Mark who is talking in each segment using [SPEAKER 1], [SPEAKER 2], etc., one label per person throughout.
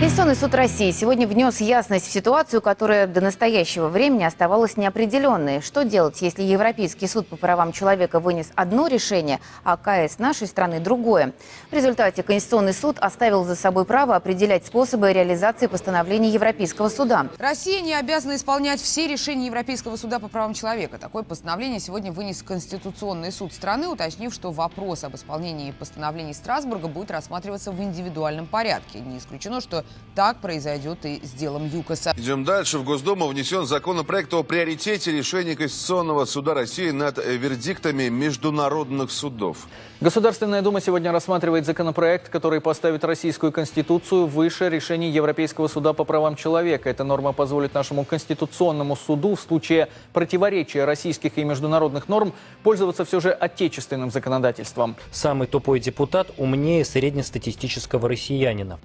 [SPEAKER 1] Конституционный суд России сегодня внес ясность в ситуацию, которая до настоящего времени оставалась неопределенной. Что делать, если Европейский суд по правам человека вынес одно решение, а КС нашей страны другое? В результате Конституционный суд оставил за собой право определять способы реализации постановлений Европейского суда.
[SPEAKER 2] Россия не обязана исполнять все решения Европейского суда по правам человека. Такое постановление сегодня вынес Конституционный суд страны, уточнив, что вопрос об исполнении постановлений Страсбурга будет рассматриваться в индивидуальном порядке. Не исключено, что так произойдет и с делом ЮКОСа.
[SPEAKER 3] Идем дальше. В Госдуму внесен законопроект о приоритете решений Конституционного суда России над э, вердиктами международных судов.
[SPEAKER 4] Государственная Дума сегодня рассматривает законопроект, который поставит российскую конституцию выше решений Европейского суда по правам человека. Эта норма позволит нашему конституционному суду в случае противоречия российских и международных норм пользоваться все же отечественным законодательством.
[SPEAKER 5] Самый тупой депутат умнее среднестатистического россиянина.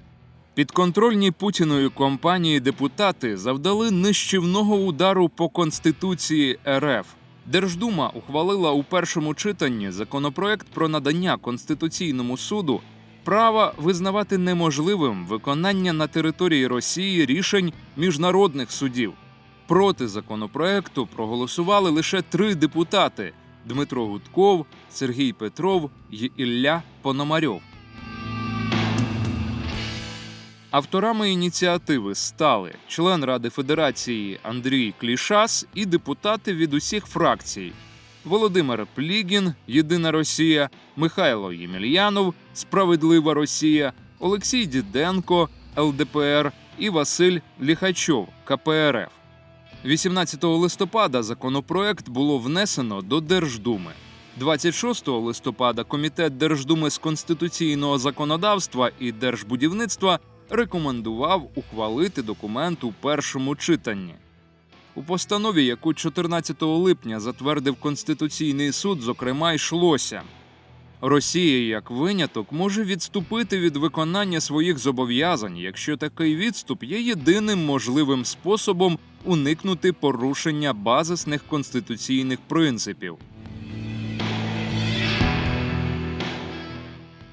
[SPEAKER 6] Підконтрольні Путіною компанії депутати завдали нищівного удару по конституції РФ. Держдума ухвалила у першому читанні законопроект про надання конституційному суду права визнавати неможливим виконання на території Росії рішень міжнародних судів. Проти законопроекту проголосували лише три депутати: Дмитро Гудков, Сергій Петров й Ілля Пономарьов. Авторами ініціативи стали член Ради Федерації Андрій Клішас і депутати від усіх фракцій: Володимир Плігін, Єдина Росія, Михайло Ємельянов, Справедлива Росія, Олексій Діденко, ЛДПР і Василь Ліхачов, КПРФ. 18 листопада законопроект було внесено до Держдуми. 26 листопада Комітет Держдуми з конституційного законодавства і держбудівництва рекомендував ухвалити документ у першому читанні. У постанові, яку 14 липня затвердив Конституційний суд, зокрема йшлося. Росія як виняток може відступити від виконання своїх зобов'язань, якщо такий відступ є єдиним можливим способом уникнути порушення базисних конституційних принципів.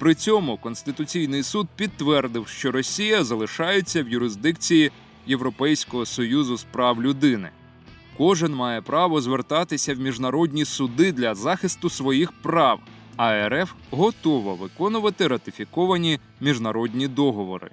[SPEAKER 6] При цьому Конституційний суд підтвердив, що Росія залишається в юрисдикції Європейського союзу з прав людини. Кожен має право звертатися в міжнародні суди для захисту своїх прав, а РФ готова виконувати ратифіковані міжнародні договори.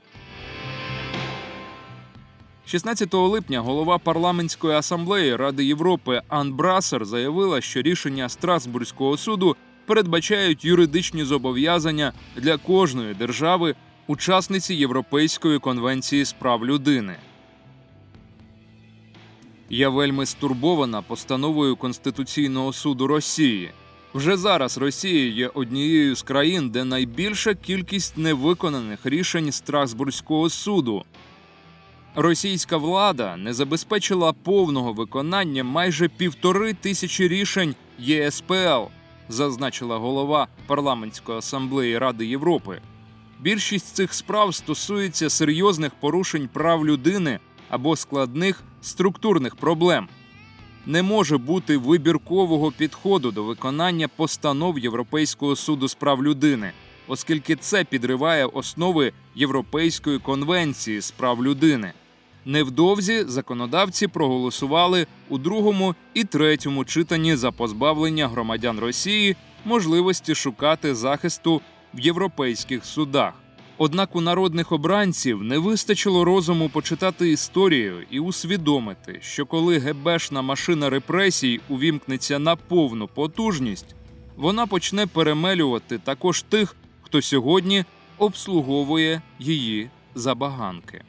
[SPEAKER 6] 16 липня голова парламентської асамблеї Ради Європи Ан Брасер заявила, що рішення Страсбурзького суду передбачають юридичні зобов'язання для кожної держави, учасниці Європейської конвенції з прав людини. Я вельми стурбована постановою Конституційного суду Росії. Вже зараз Росія є однією з країн, де найбільша кількість невиконаних рішень Страсбурзького суду. Російська влада не забезпечила повного виконання майже півтори тисячі рішень ЄСПЛ, зазначила голова парламентської асамблеї Ради Європи. Більшість цих справ стосується серйозних порушень прав людини або складних структурних проблем. Не може бути вибіркового підходу до виконання постанов Європейського суду з прав людини, оскільки це підриває основи Європейської конвенції з прав людини. Невдовзі законодавці проголосували у другому і третьому читанні за позбавлення громадян Росії можливості шукати захисту в європейських судах. Однак у народних обранців не вистачило розуму почитати історію і усвідомити, що коли ГБшна машина репресій увімкнеться на повну потужність, вона почне перемелювати також тих, хто сьогодні обслуговує її забаганки.